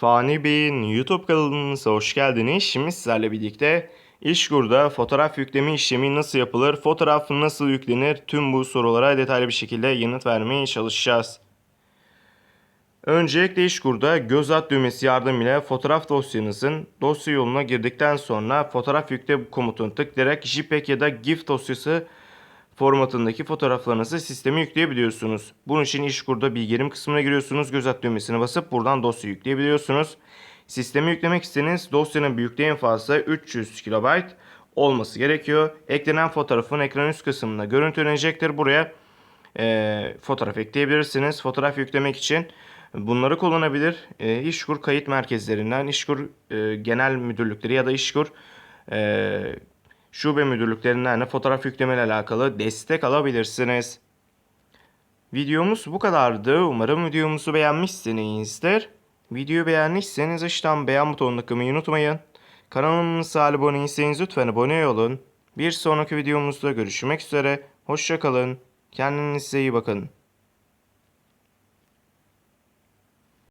Fani Bey'in YouTube kanalımıza hoş geldiniz. Şimdi sizlerle birlikte İşkur'da fotoğraf yükleme işlemi nasıl yapılır, fotoğraf nasıl yüklenir tüm bu sorulara detaylı bir şekilde yanıt vermeye çalışacağız. Öncelikle İşkur'da göz at düğmesi yardımıyla fotoğraf dosyanızın dosya yoluna girdikten sonra fotoğraf yükle komutunu tıklayarak JPEG ya da GIF dosyası formatındaki fotoğraflarınızı sisteme yükleyebiliyorsunuz. Bunun için İşkur'da bilgilerim kısmına giriyorsunuz. Göz at düğmesine basıp buradan dosya yükleyebiliyorsunuz. Sisteme yüklemek istediğiniz dosyanın büyüklüğü en fazla 300 KB olması gerekiyor. Eklenen fotoğrafın ekran üst kısmında görüntülenecektir. Buraya e, fotoğraf ekleyebilirsiniz. Fotoğraf yüklemek için bunları kullanabilir. E, İşkur kayıt merkezlerinden, İşkur e, genel müdürlükleri ya da İşkur e, şube müdürlüklerinden de fotoğraf yükleme ile alakalı destek alabilirsiniz. Videomuz bu kadardı. Umarım videomuzu beğenmişsinizdir. Videoyu beğendiyseniz aşağıdan beğen butonuna tıklamayı unutmayın. Kanalımıza abone değilseniz lütfen abone olun. Bir sonraki videomuzda görüşmek üzere. Hoşçakalın. Kendinize iyi bakın.